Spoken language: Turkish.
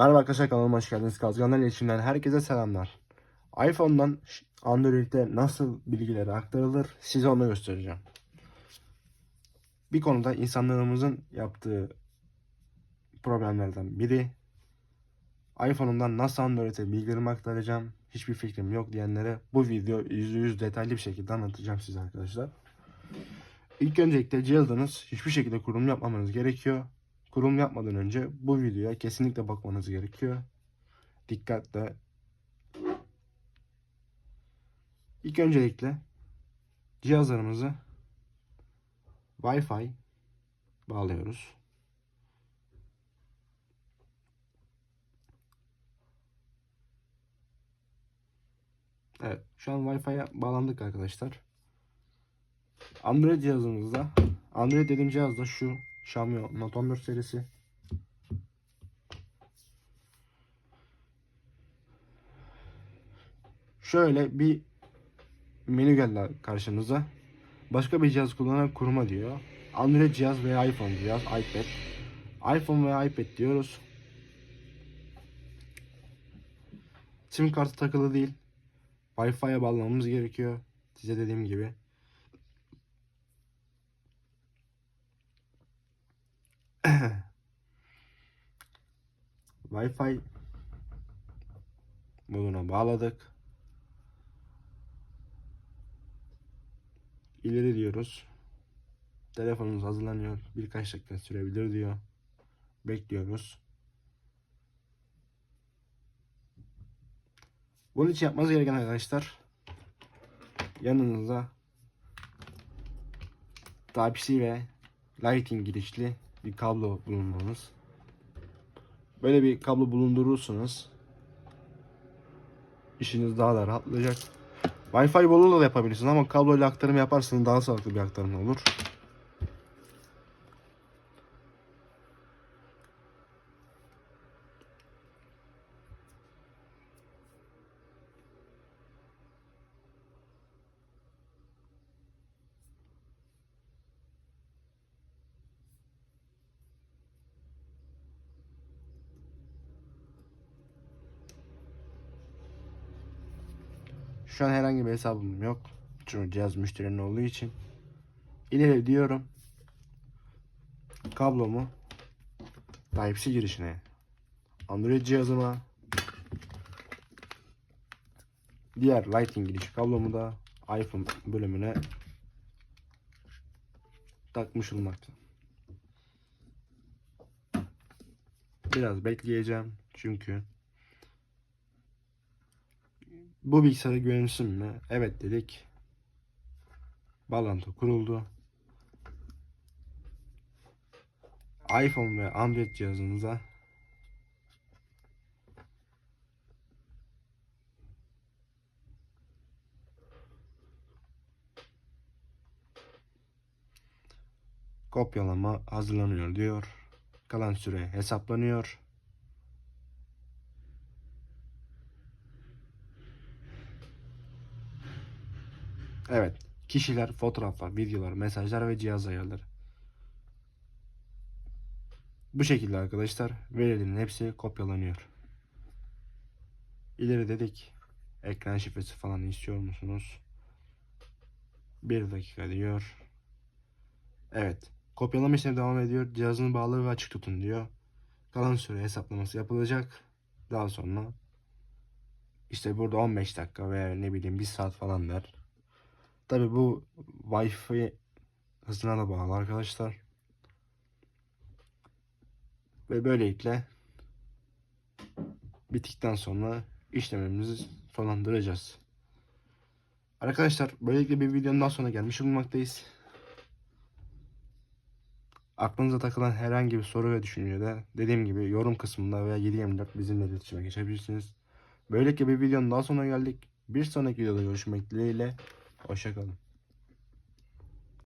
Merhaba arkadaşlar kanalıma hoş geldiniz. Kazganlar iletişimden herkese selamlar. iPhone'dan Android'e nasıl bilgileri aktarılır size onu göstereceğim. Bir konuda insanlarımızın yaptığı problemlerden biri iPhone'umdan nasıl Android'e bilgilerimi aktaracağım hiçbir fikrim yok diyenlere bu video %100 detaylı bir şekilde anlatacağım size arkadaşlar. İlk öncelikle cihazınız hiçbir şekilde kurum yapmamanız gerekiyor. Kurum yapmadan önce bu videoya kesinlikle bakmanız gerekiyor. Dikkatle. İlk öncelikle cihazlarımızı Wi-Fi bağlıyoruz. Evet, şu an Wi-Fi'ye bağlandık arkadaşlar. Android cihazımızda, Android dediğim cihaz da şu Xiaomi Note 14 serisi. Şöyle bir menü geldi karşınıza. Başka bir cihaz kullanan kurma diyor. Android cihaz veya iPhone cihaz, iPad. iPhone veya iPad diyoruz. Sim kartı takılı değil. Wi-Fi'ye bağlamamız gerekiyor. Size dediğim gibi. Wi-Fi moduna bağladık. İleri diyoruz. Telefonumuz hazırlanıyor. Birkaç dakika sürebilir diyor. Bekliyoruz. Bunun için yapmanız gereken arkadaşlar yanınıza Type-C ve Lightning girişli bir kablo bulunmanız. Böyle bir kablo bulundurursunuz. İşiniz daha da rahatlayacak. Wi-Fi boluyla da yapabilirsiniz ama kabloyla aktarım yaparsanız daha sağlıklı bir aktarım olur. Şu an herhangi bir hesabım yok. Çünkü cihaz müşterinin olduğu için. İleri diyorum. Kablomu Type-C girişine Android cihazıma diğer Lightning giriş kablomu da iPhone bölümüne takmış olmakta. Biraz bekleyeceğim çünkü bu bilgisayara güvenirsin mi? Evet dedik. Bağlantı kuruldu. iPhone ve Android cihazınıza kopyalama hazırlanıyor diyor. Kalan süre hesaplanıyor. Evet. Kişiler, fotoğraflar, videolar, mesajlar ve cihaz ayarları. Bu şekilde arkadaşlar verilerin hepsi kopyalanıyor. İleri dedik. Ekran şifresi falan istiyor musunuz? Bir dakika diyor. Evet. Kopyalama işlemi devam ediyor. Cihazın bağlı ve açık tutun diyor. Kalan süre hesaplaması yapılacak. Daha sonra işte burada 15 dakika veya ne bileyim 1 saat falan der. Tabi bu Wi-Fi hızına da bağlı arkadaşlar. Ve böylelikle bittikten sonra işlemimizi sonlandıracağız. Arkadaşlar böylelikle bir videonun daha sonra gelmiş bulunmaktayız. Aklınıza takılan herhangi bir soru ve düşünce de dediğim gibi yorum kısmında veya 724 bizimle iletişime geçebilirsiniz. Böylelikle bir videonun daha sonuna geldik. Bir sonraki videoda görüşmek dileğiyle. Hoşçakalın.